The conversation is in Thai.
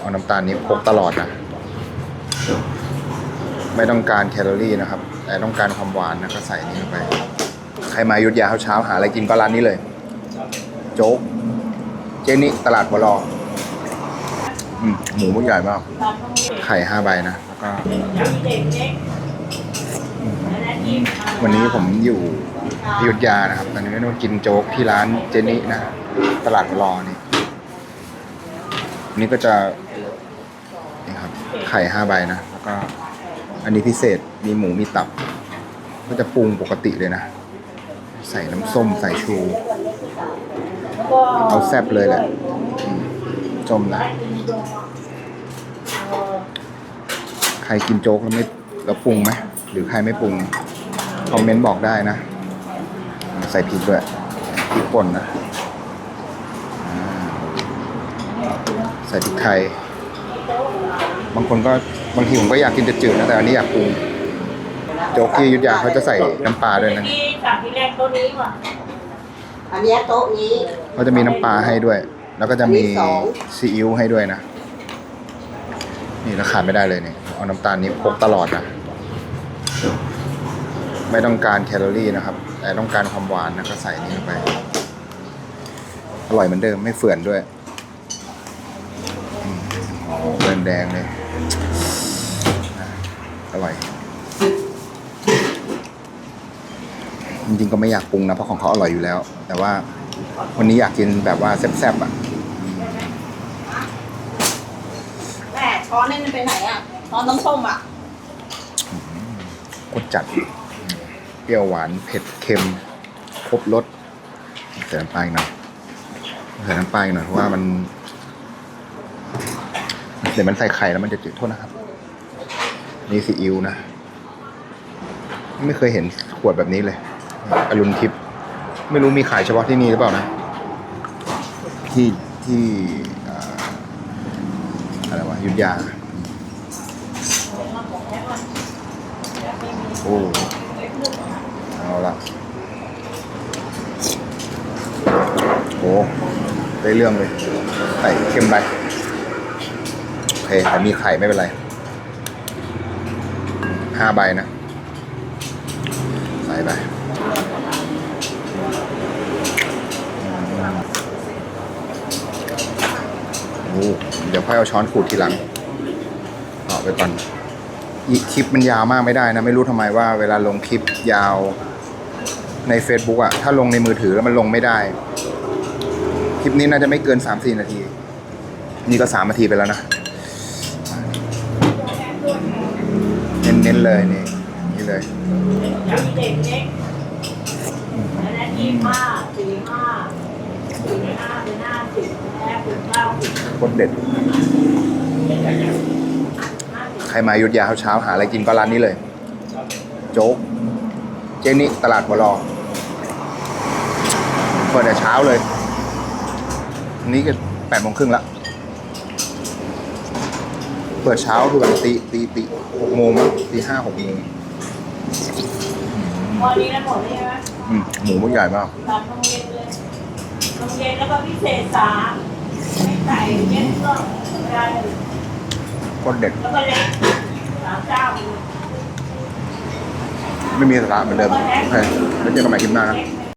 เอาน้ำตาลนี้พกตลอดนะ ไม่ต้องการแคลอรี่นะครับ แต่ต้องการความหวานนะก็ใส่นี่ลงไป ใครมายุทธยาเช้าๆหาอะไรกินก็ร้านนี้เลย โจ๊ก เจนี่ตลาดบลออืมหมูมันใหญ่มาก ไข่ห้าใบนะ แล้วก็ วันนี้ผมอยู่อยุธยานะครับ ตอนนี้เรากินโจ๊กที่ร้านเจนี่นะ ตลาดบลอนี่นนี้ก็จะ ไข่ห้าใบนะ แล้วก็ อันนี้พิเศษมีหมูมีตับ ก็จะปรุงปกติเลยนะ ใส่น้ำส้มใส่ชู เอาแซบเลยแหละจมนะใครกินโจ๊กแล้วไม่แล้วปรุงไหมหรือใครไม่ปรุง คอมเมนต์บอกได้นะ ใส่พริกด้วยพริกป่นนะใส่พริกไทย บางคนก็บางทีผมก็อยากกินจืดๆนะแต่อันนี้อยากปรุงโจ๊กที่อยุธยาเขาจะใส่น้ำปลาด้วยนะที่สั่งที่แรกตัวนี้ว่ะอันเนี้ยโต๊ะนี้ เขาจะมีน้ำปลาให้ด้วย แล้วก็จะมีอันนี้สอง ซีอิ๊วให้ด้วยนะ นี่ราขาดไม่ได้เลยเนี่ยเอาน้ำตาลนี้พกตลอดนะ ไม่ต้องการแคลอรี่นะครับ แต่ต้องการความหวานนะก็ใส่นี่ลงไป อร่อยเหมือนเดิมไม่เฝื่อนด้วยอืม โอ้โหเดินแดงเลยอะอร่อย จริงๆก็ไม่อยากปรุงนะ เพราะของเขาอร่อยอยู่แล้ว แต่ว่าวันนี้อยากกินแบบว่าแซ่บๆอะแม่ช้อนนี่มันไปไหนอะช้อนน้ำส้มอะกดจัด เปรี้ยวหวานเผ็ดเค็ม ครบรสใส่น้ำปลาอีกหน่อยใส่น้ำปลาอีกหน่อยเพราะว่ามันเดี๋ยวมันใส่ไข่แล้วมันจะจืดโทษนะครับนี่ซีอิ๊วนะ ไม่เคยเห็นขวดแบบนี้เลยอรุณทิพย์ไม่รู้มีขายเฉพาะที่นี่หรือเปล่านะ ที่ที่อะไรวะยุทธยา โอ้เอาละโอ้ได้เรื่องเลย ใส่เค็มไป เคแต่มีไข่ไม่เป็นไรห้าใบนะ ใส่ไปโอ้เดี๋ยวค่อยเอาช้อนขูดทีหลังเอาไปก่อนอีกคลิปมันยาวมากไม่ได้นะ ไม่รู้ทำไมว่าเวลาลงคลิปยาวใน Facebook อะถ้าลงในมือถือแล้วมันลงไม่ได้ คลิปนี้น่าจะไม่เกิน 3-4 นาที นี่ก็ 3 นาทีไปแล้วนะ น้นๆเลยนี่นี่เลยจากที่เด็กเล็กแล้วนั้นยี่ห้าสี่ห้าสี่ห้าเป็นห้าสิบแล้วเป็นเก้าสิบโคตรเด็ด ใครมาอยุธยาเช้าๆหาอะไรกินก็ร้านนี้เลย โจ๊ก เจนี่ตลาดบลอเปิดแต่เช้าเลย นี่ก็แปดโมงครึ่งละ เปิดเช้าคือแบบตีตีตีหกโมงมั้งตีห้าหกโมงพอนี้แล้วหมดเลยใช่ไหมอืมหมูมันใหญ่มากตัดนมเย็นเลยนมเย็นแล้วก็พิเศษสามไม่ใส่เย็นก็ไม่ได้เลยโคตรเด็ดแล้วก็เล็กสามเจ้าไม่มีสาระเหมือนเดิมโอเคแล้วเจอกันใหม่คลิปหน้านะ เล็ก